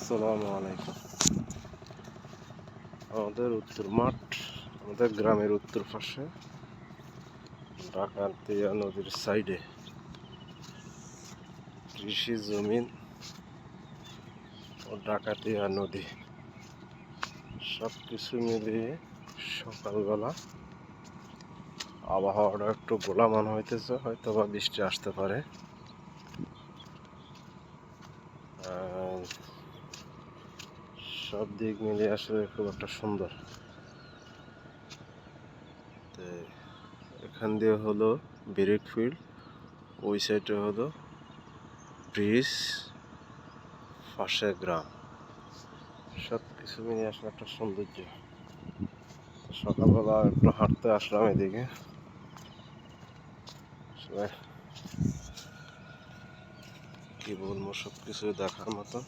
আসসালামু আলাইকুম। আমাদের উত্তর মাঠ, আমাদের গ্রামের উত্তর পাশে ডাকাতিয়া নদীর সাইডে। কৃষি জমিন ও ডাকাতিয়া নদী। সব কিছু মিলিয়ে সকালবেলা আবহাওয়াটা একটু গোলামান হইতেছে হয়তো বা বৃষ্টি আসতে পারে। আর সব দিক মিলিয়ে আসলে খুব একটা সুন্দর। তো এখান দিয়ে হলো ব্রিক ফিল্ড, ওই সাইডে হলো ব্রিজ পাশে গ্রাম। সব কিছু মিলিয়ে আসলে একটা সৌন্দর্য। সকালবেলা একটু হাঁটতে আসলাম এদিকে। কি বলব সব কিছু দেখার মতো।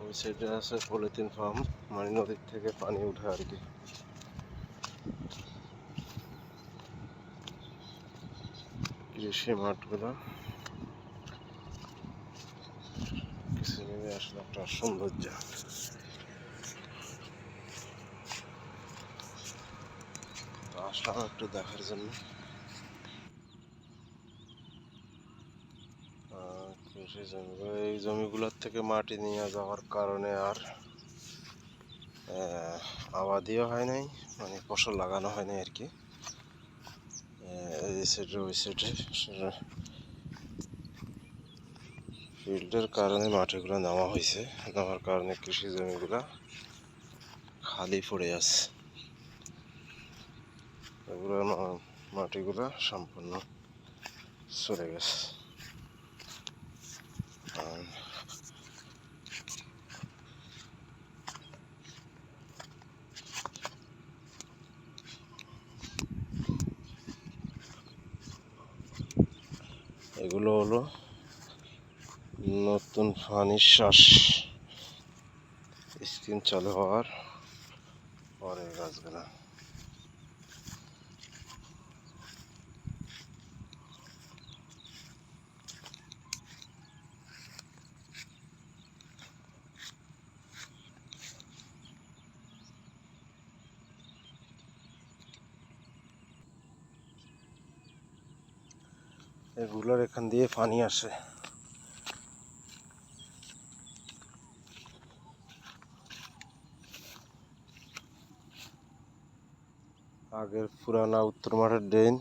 ওই সাইডে আছে পলিথিন ফার্ম মানে নদীর থেকে পানি উঠে আর কি। কৃষি মাঠগুলো। মিলে আসলে একটা সৌন্দর্য। আসলাম একটু দেখার জন্য। কৃষি জমিগুলো এই জমিগুলোর থেকে মাটি নিয়ে যাওয়ার কারণে আর আবাদিও হয় নাই মানে ফসল লাগানো হয় নাই আর কি। এই সাইডে ওই সাইডে ফিল্ডের কারণে মাটিগুলো নেওয়া হয়েছে। নেওয়ার কারণে কৃষি জমিগুলো খালি পড়ে আছে। এগুলো মাটিগুলো সম্পূর্ণ চলে গেছে। আর এগুলো হলো নতুন ফানির শ্বাস স্কিম চালু হওয়ার পরে গাছগুলা। এগুলোর এখান দিয়ে পানি আসে। আগের পুরানা উত্তর মাঠের ড্রেন,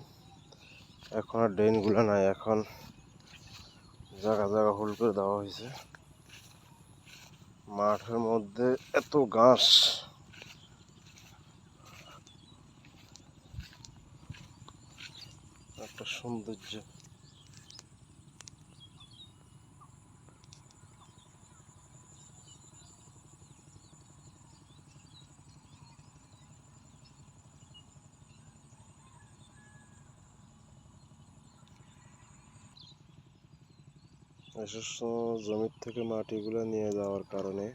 এখন আর ড্রেনগুলো নাই, এখন জায়গা জায়গা হোল করে দেওয়া হয়েছে। মাঠের মধ্যে এত ঘাস। একটা সৌন্দর্য। সময় জমির থেকে মাটিগুলো নিয়ে যাওয়ার কারণে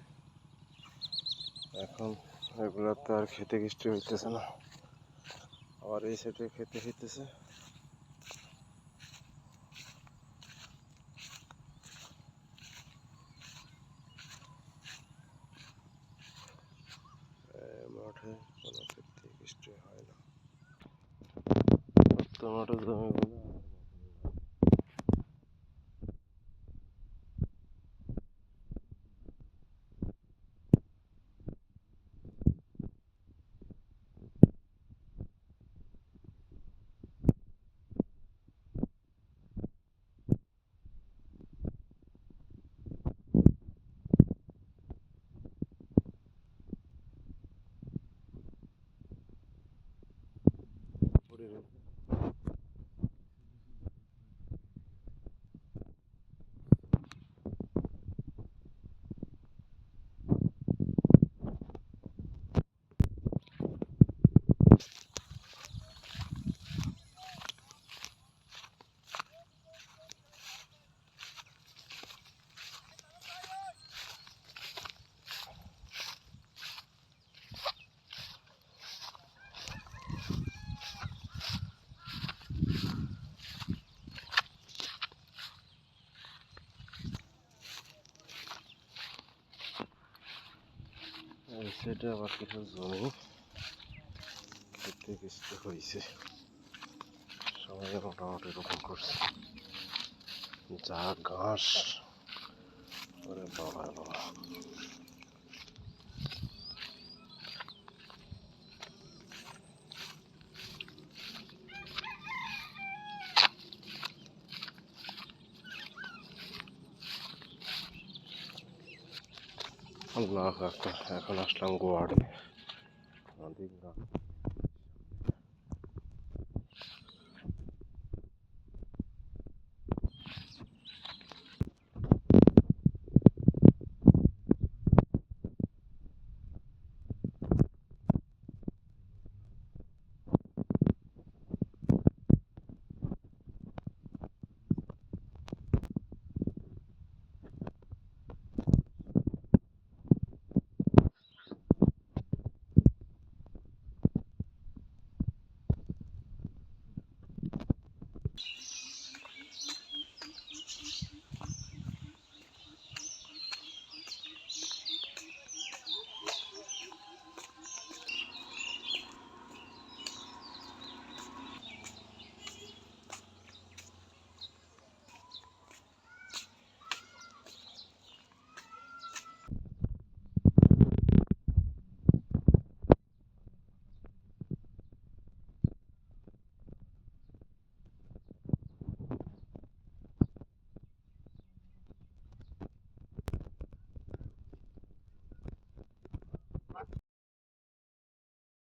এখন এগুলোতে আর খেতে বৃষ্টি হইতেছে না। আবার এই সাইডে খেতে হইতেছে। মাঠে কোনো ক্ষেত্রে বৃষ্টি হয় না। জমিগুলো সাইডে আবার কিছু জমি খেতে কিছু হয়েছে। সবাই মোটামুটি রোপণ করছে। যা ঘাস বাবা বাবা। আল্লাহ আকবার। এখন আসলাম গোয়াড়ে আমাদের গ্রাম